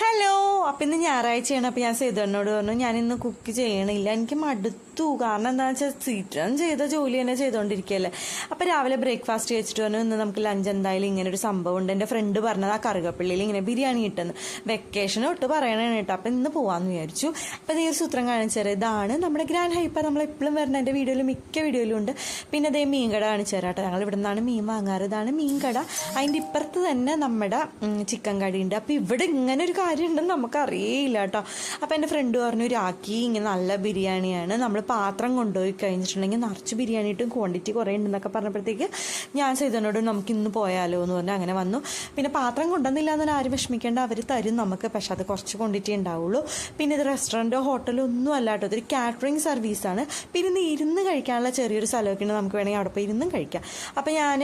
Hello അപ്പം ഇന്ന് ഞായറാഴ്ചയാണ്. അപ്പം ഞാൻ സേതുവണ്ണോട് പറഞ്ഞു ഞാനിന്ന് കുക്ക് ചെയ്യണില്ല. എനിക്ക് മടുത്തു. കാരണം എന്താണെന്ന് വെച്ചാൽ സ്ഥിരം ചെയ്ത ജോലി തന്നെ ചെയ്തുകൊണ്ടിരിക്കുകയല്ലേ അപ്പം രാവിലെ ബ്രേക്ക്ഫാസ്റ്റ് കഴിച്ചിട്ട് പറഞ്ഞു ഇന്ന് നമുക്ക് ലഞ്ച് എന്തായാലും ഇങ്ങനെ ഒരു സംഭവം ഉണ്ട്. എന്റെ ഫ്രണ്ട് പറഞ്ഞത് ആ കറുകപ്പള്ളിയിൽ ഇങ്ങനെ ബിരിയാണി കിട്ടുന്നു. വെക്കേഷൻ തൊട്ട് പറയണേ കേട്ടോ. അപ്പം ഇന്ന് പോകാമെന്ന് വിചാരിച്ചു. അപ്പം ഈ ഒരു സൂത്രം കാണിച്ചു ഇതാണ് നമ്മുടെ ഗ്രാൻഡ് ഹൈപ്പ നമ്മൾ എപ്പോഴും വരുന്ന എന്റെ വീഡിയോയിൽ മിക്ക വീഡിയോയിലും ഉണ്ട്. പിന്നെ അതേ മീൻ കട കാണിച്ചു തരാം കേട്ടോ. ഞങ്ങൾ ഇവിടെ നിന്നാണ് മീൻ വാങ്ങാറ്. ഇതാണ് മീൻ കട അതിന്റെ ഇപ്പുറത്ത് തന്നെ നമ്മുടെ ചിക്കൻ കടിയുണ്ട് അപ്പം ഇവിടെ ഇങ്ങനെ ഒരു കാര്യം ഉണ്ടെന്ന് നമുക്ക് അറിയില്ല കേട്ടോ. അപ്പം എന്റെ ഫ്രണ്ട് പറഞ്ഞു രാഖി ഇങ്ങനെ നല്ല ബിരിയാണിയാണ്. നമ്മൾ പാത്രം കൊണ്ടുപോയി കഴിഞ്ഞിട്ടുണ്ടെങ്കിൽ നിറച്ച് ബിരിയാണി ഇട്ടും ക്വാണ്ടിറ്റി കുറേ ഉണ്ടെന്നൊക്കെ പറഞ്ഞപ്പോഴത്തേക്ക് ഞാൻ ചെയ്തതിനോട് നമുക്ക് ഇന്ന് പോയാലോ എന്ന് പറഞ്ഞ് അങ്ങനെ വന്നു. പിന്നെ പാത്രം കൊണ്ടുവന്നില്ല എന്ന് ആരും വിഷമിക്കേണ്ട. അവർ തരും നമുക്ക്. പക്ഷെ അത് കുറച്ച് ക്വാണ്ടിറ്റി ഉണ്ടാവുള്ളൂ. പിന്നെ ഇത് റെസ്റ്റോറന്റോ ഹോട്ടലോ ഒന്നും അല്ല കേട്ടോ. ഇതൊരു കാറ്ററിംഗ് സർവീസാണ് പിന്നെ ഇന്ന് ഇരുന്ന് കഴിക്കാനുള്ള ചെറിയൊരു സ്ഥലമൊക്കെ ഉണ്ട്. നമുക്ക് വേണമെങ്കിൽ അവിടെ പോയി ഇരുന്നും കഴിക്കാം. അപ്പം ഞാൻ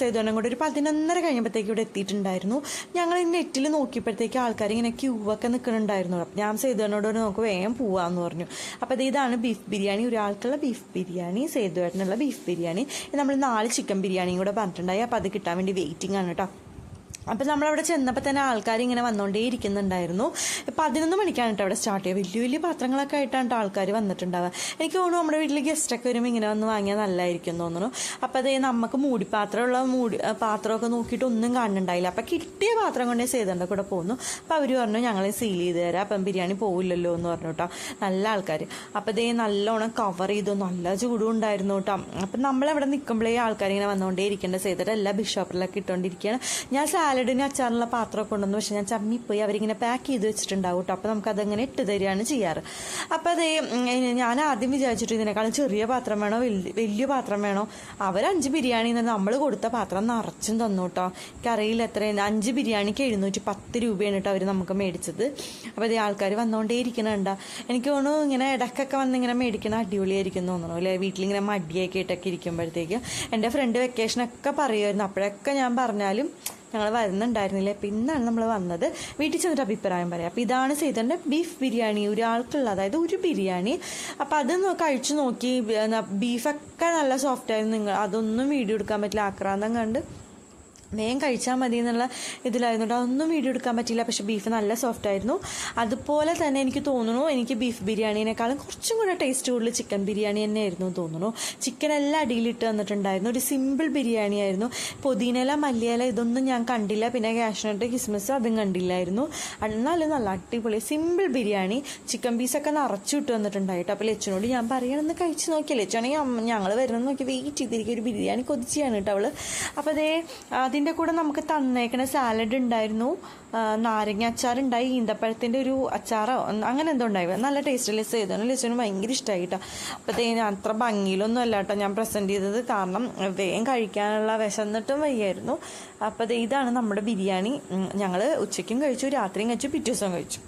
ചെയ്തോണ്ടും കൂടെ ഒരു പതിനൊന്നര കഴിഞ്ഞപ്പോഴത്തേക്ക് ഇവിടെ എത്തിയിട്ടുണ്ടായിരുന്നു. ഞങ്ങൾ ഈ നെറ്റിൽ നോക്കിയപ്പോഴത്തേക്ക് ആൾക്കാർ ഇങ്ങനെ ക്യൂ ഒക്കെ നിൽക്കുന്നുണ്ടായിരുന്നു ഞാൻ ചെയ്തോണോട് നമുക്ക് വേഗം പോവാന്ന് പറഞ്ഞു. അപ്പോൾ ഇതാണ് ബീഫ് ബിരിയാണി ഒരാൾക്കുള്ള ബീഫ് ബിരിയാണി സേതുവേട്ടനുള്ള ബീഫ് ബിരിയാണി നമ്മൾ നാല് ചിക്കൻ ബിരിയാണിയും കൂടെ പറഞ്ഞിട്ടുണ്ടായി. അപ്പം അത് കിട്ടാൻ വേണ്ടി വെയിറ്റിംഗ് ആണ് കേട്ടോ. അപ്പം നമ്മളവിടെ ചെന്നപ്പോൾ തന്നെ ആൾക്കാർ ഇങ്ങനെ വന്നുകൊണ്ടേ ഇരിക്കുന്നുണ്ടായിരുന്നു പതിനൊന്ന് മണിക്കാണ് കേട്ടോ അവിടെ സ്റ്റാർട്ട് ചെയ്യുക. വലിയ വലിയ പാത്രങ്ങളൊക്കെ ആയിട്ടാണ് കേട്ടോ ആൾക്കാർ വന്നിട്ടുണ്ടാവുക. എനിക്ക് തോന്നുന്നു നമ്മുടെ വീട്ടിൽ ഗസ്റ്റൊക്കെ വരുമ്പോൾ ഇങ്ങനെ വന്ന് വാങ്ങിയാൽ നല്ലതായിരിക്കും എന്ന് തോന്നുന്നു. അപ്പോൾ അതേ നമുക്ക് മൂടിപ്പാത്രമുള്ള മൂടി പാത്രമൊക്കെ നോക്കിയിട്ട് ഒന്നും കാണുന്നുണ്ടായില്ല. അപ്പം കിട്ടിയ പാത്രം കൊണ്ടേ സേതന്റെ കൂടെ പോകുന്നു അപ്പോൾ അവർ പറഞ്ഞു ഞങ്ങളെ സീൽ ചെയ്ത് തരാം. അപ്പം ബിരിയാണി പോവില്ലല്ലോ എന്ന് പറഞ്ഞു കേട്ടോ നല്ല ആൾക്കാർ അപ്പോൾ അതേ നല്ലോണം കവർ ചെയ്തു. നല്ല ചൂടും ഉണ്ടായിരുന്നു കേട്ടോ അപ്പം നമ്മളവിടെ നിൽക്കുമ്പോഴേ ആൾക്കാർ ഇങ്ങനെ വന്നുകൊണ്ടേ ഇരിക്കേണ്ട സേതയുടെ എല്ലാ ബിഷോപ്പിലൊക്കെ ഇട്ടുകൊണ്ടിരിക്കുകയാണ് ഞാൻ സാലഡിന് അച്ചാറിനുള്ള പാത്രമൊക്കെ കൊണ്ടുവന്നു. പക്ഷെ ഞാൻ ചമ്മിപ്പോയി അവരിങ്ങനെ പാക്ക് ചെയ്ത് വെച്ചിട്ടുണ്ടാവും കേട്ടോ അപ്പോൾ നമുക്കതങ്ങനെ ഇട്ട് തരികയാണ് ചെയ്യാറ്. അപ്പോൾ അതേ ഞാൻ ആദ്യം വിചാരിച്ചിട്ട് ഇതിനേക്കാളും ചെറിയ പാത്രം വേണോ വലിയ പാത്രം വേണോ? അവർ അഞ്ച് ബിരിയാണി നമ്മൾ കൊടുത്ത പാത്രം നിറച്ചും തന്നു കേട്ടോ എനിക്കറിയില്ല എത്രയാണ് അഞ്ച് ബിരിയാണിക്ക് എഴുന്നൂറ്റി പത്ത് രൂപയാണ് കേട്ടോ അവർ നമുക്ക് മേടിച്ചത്. അപ്പോൾ ഇതേ ആൾക്കാർ വന്നുകൊണ്ടേ ഇരിക്കണുണ്ട എനിക്ക് തോന്നുന്നു ഇങ്ങനെ ഇടയ്ക്കൊക്കെ വന്ന് ഇങ്ങനെ മേടിക്കണ അടിപൊളിയായിരിക്കും എന്ന് തോന്നുന്നു അല്ലേ വീട്ടിലിങ്ങനെ മടിയൊക്കെ ഇട്ടൊക്കെ ഇരിക്കുമ്പോഴത്തേക്ക്. എന്റെ ഫ്രണ്ട് വെക്കേഷനൊക്കെ പറയുമായിരുന്നു. അപ്പോഴൊക്കെ ഞാൻ പറഞ്ഞാലും ഞങ്ങൾ വരുന്നുണ്ടായിരുന്നില്ല? അപ്പം ഇന്നാണ് നമ്മൾ വന്നത്. വീട്ടിൽ ചെന്നിട്ട് അഭിപ്രായം പറയാം. അപ്പം ഇതാണ് ചെയ്തതിന്റെ ബീഫ് ബിരിയാണി. ഒരാൾക്കുള്ള അതായത് ഒരു ബിരിയാണി. അപ്പോൾ അത് കഴിച്ചു നോക്കി. ബീഫൊക്കെ നല്ല സോഫ്റ്റ് ആയിരുന്നു. നിങ്ങൾ അതൊന്നും വീഡിയോ എടുക്കാൻ പറ്റില്ല. ആക്രാന്തം കണ്ട്. വേഗം കഴിച്ചാൽ മതി എന്നുള്ള ഇതിലായിരുന്നു കേട്ടോ അതൊന്നും വീഡിയോ എടുക്കാൻ പറ്റില്ല പക്ഷെ ബീഫ് നല്ല സോഫ്റ്റ് ആയിരുന്നു. അതുപോലെ തന്നെ എനിക്ക് തോന്നുന്നു എനിക്ക് ബീഫ് ബിരിയാണീനേക്കാളും കുറച്ചും കൂടെ ടേസ്റ്റ് കൂടുതൽ ചിക്കൻ ബിരിയാണി തന്നെ ആയിരുന്നു തോന്നുന്നു. ചിക്കൻ എല്ലാം അടിയിലിട്ട് തന്നിട്ടുണ്ടായിരുന്നു. ഒരു സിമ്പിൾ ബിരിയാണി ആയിരുന്നു. പുതിനയില മല്ലിയില ഇതൊന്നും ഞാൻ കണ്ടില്ല. പിന്നെ കാഷ്നട്ട് ക്രിസ്മസ് അതും കണ്ടില്ലായിരുന്നു. എന്നാലും നല്ല അടിപൊളി സിമ്പിൾ ബിരിയാണി. ചിക്കൻ പീസൊക്കെ നിറച്ചു ഇട്ട് വന്നിട്ടുണ്ടായിട്ട് അപ്പോൾ ലച്ചനോട് ഞാൻ പറയണമെന്ന് കഴിച്ച് നോക്കിയാൽ ലച്ചാണെങ്കിൽ ഞങ്ങൾ വരുന്നത് നോക്കി വെയിറ്റ് ചെയ്തിരിക്കും ഒരു ബിരിയാണി കൊതിച്ചാണ് കേട്ടോ അവൾ അപ്പോൾ അതേ അതിന്റെ കൂടെ നമുക്ക് തന്നേക്കണ സാലഡ് ഉണ്ടായിരുന്നു. നാരങ്ങ അച്ചാറുണ്ടായി ഈന്തപ്പഴത്തിന്റെ ഒരു അച്ചാറോ അങ്ങനെ എന്തോ ഉണ്ടായി. നല്ല ടേസ്റ്റ് ലെസ് ചെയ്തു ലെസ്സിന് ഭയങ്കര ഇഷ്ടമായി കേട്ടോ അപ്പോഴത്തേന് അത്ര ഭംഗിയിലൊന്നും അല്ല കേട്ടോ ഞാൻ പ്രസന്റ് ചെയ്തത്. കാരണം വേഗം കഴിക്കാനുള്ള വിശന്നിട്ടും വയ്യായിരുന്നു. അപ്പോൾ ഇതാണ് നമ്മുടെ ബിരിയാണി. ഞങ്ങൾ ഉച്ചയ്ക്കും കഴിച്ചു രാത്രിയും കഴിച്ചു പിറ്റേ ദിവസവും കഴിച്ചു.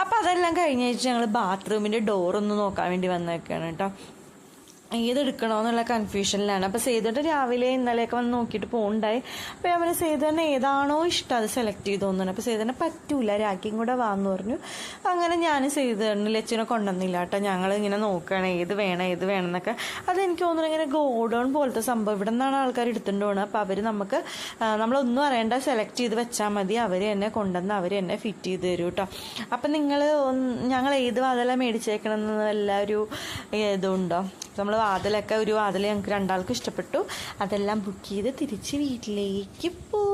അപ്പോൾ അതെല്ലാം കഴിഞ്ഞിട്ട് ഞങ്ങൾ ബാത്റൂമിന്റെ ഡോറൊന്ന് നോക്കാൻ വേണ്ടി വന്നേക്കാണ് കേട്ടോ ഏതെടുക്കണമെന്നുള്ള കൺഫ്യൂഷനിലാണ് അപ്പോൾ സേതുവിന്റെ രാവിലെ ഇന്നലെയൊക്കെ വന്ന് നോക്കിയിട്ട് പോകണ്ടായി അപ്പോൾ ഞാൻ പറഞ്ഞു സേതുവിന് ഏതാണോ ഇഷ്ടം അത് സെലക്ട് ചെയ്ത് തോന്നുന്നു അപ്പോൾ സേതുവിനെ പറ്റൂല രാഖിയും കൂടെ വാന്ന് പറഞ്ഞു. അങ്ങനെ ഞാൻ സേതുവിന് ലച്ചിനെ കൊണ്ടുവന്നില്ല കേട്ടോ. ഞങ്ങൾ ഇങ്ങനെ നോക്കുകയാണ് ഏത് വേണം ഏത് വേണം എന്നൊക്കെ. അതെനിക്ക് തോന്നുന്നു ഇങ്ങനെ ഗോഡൗൺ പോലത്തെ സംഭവം. ഇവിടെ നിന്നാണ് ആൾക്കാർ എടുത്തുകൊണ്ട് പോകുന്നത് അപ്പോൾ അവർ നമുക്ക് നമ്മളൊന്നും അറിയണ്ട സെലക്ട് ചെയ്ത് വെച്ചാൽ മതി. അവർ എന്നെ കൊണ്ടുവന്ന് അവർ എന്നെ ഫിറ്റ് ചെയ്ത് തരും കേട്ടോ. അപ്പം നിങ്ങൾ ഞങ്ങൾ ഏത് വാതല മേടിച്ചേക്കണം എന്ന് വല്ല ഒരു ഇതുണ്ടോ? നമ്മൾ വാതിലൊക്കെ ഒരു വാതിൽ ഞങ്ങൾക്ക് രണ്ടാൾക്കും ഇഷ്ടപ്പെട്ടു. അതെല്ലാം ബുക്ക് ചെയ്ത് തിരിച്ച് വീട്ടിലേക്ക് പോ